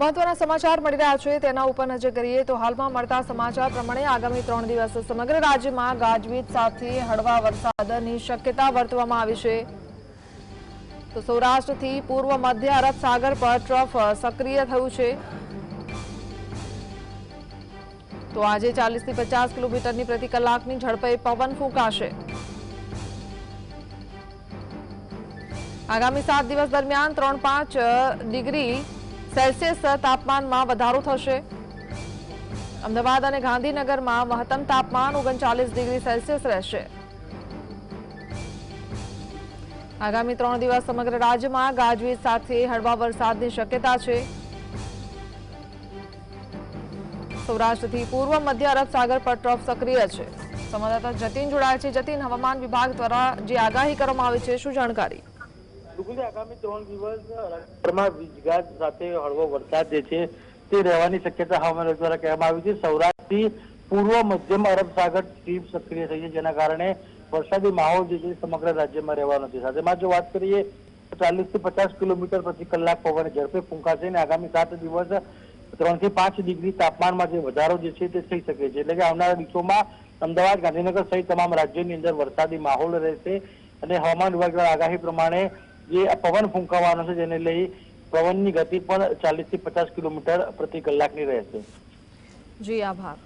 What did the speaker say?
મહત્વના સમાચાર મળી રહ્યા છે. તેના ઉપર નજર કરીએ તો હાલમાં મળતા સમાચાર પ્રમાણે આગામી ત્રણ દિવસ સમગ્ર રાજ્યમાં ગાજવીજ સાથે હળવા વરસાદની શક્યતા વર્તવામાં આવી છે. તો સૌરાષ્ટ્રથી પૂર્વ મધ્ય અરબ સાગર પર ટ્રફ સક્રિય થયું છે. તો આજે ચાલીસથી પચાસ કિલોમીટરની પ્રતિ કલાકની ઝડપે પવન ફૂંકાશે. આગામી સાત દિવસ દરમિયાન ત્રણ પાંચ ડિગ્રી સેલ્સિયસ તાપમાનમાં વધારો થશે. અમદાવાદ અને ગાંધીનગરમાં મહત્તમ તાપમાન ઓગણચાલીસ ડિગ્રી સેલ્સિયસ રહેશે. આગામી ત્રણ દિવસ સમગ્ર રાજ્યમાં ગાજવીજ સાથે હળવા વરસાદની શક્યતા છે. સૌરાષ્ટ્રથી પૂર્વ મધ્ય અરબ સાગર પર ટ્રફ સક્રિય છે. સંવાદદાતા જતીન જોડાયા છે. જતીન, હવામાન વિભાગ દ્વારા જે આગાહી કરવામાં આવી છે, શું જાણકારી? વરસાદ માહોલ જે છે, સમગ્ર રાજ્યમાં રહેવાનો છે. સાથેમાં જો વાત કરીએ ચાલીસથી પચાસ કિલોમીટર પ્રતિ કલાક પવન ઝડપે ફૂંકાશે અને આગામી સાત દિવસ ત્રણથી પાંચ ડિગ્રી તાપમાનમાં જે વધારો જે છે, તે થઈ શકે છે. એટલે કે આવનારા દિવસોમાં અમદાવાદ, ગાંધીનગર સહિત તમામ રાજ્યોની અંદર વરસાદી માહોલ રહેશે અને હવામાન વિભાગ દ્વારા આગાહી પ્રમાણે જે પવન ફૂંકાવાનો છે જેને લઈ પવનની ગતિ પણ ચાલીસથી પચાસ કિલોમીટર પ્રતિ કલાકની રહેશે. જી, આભાર.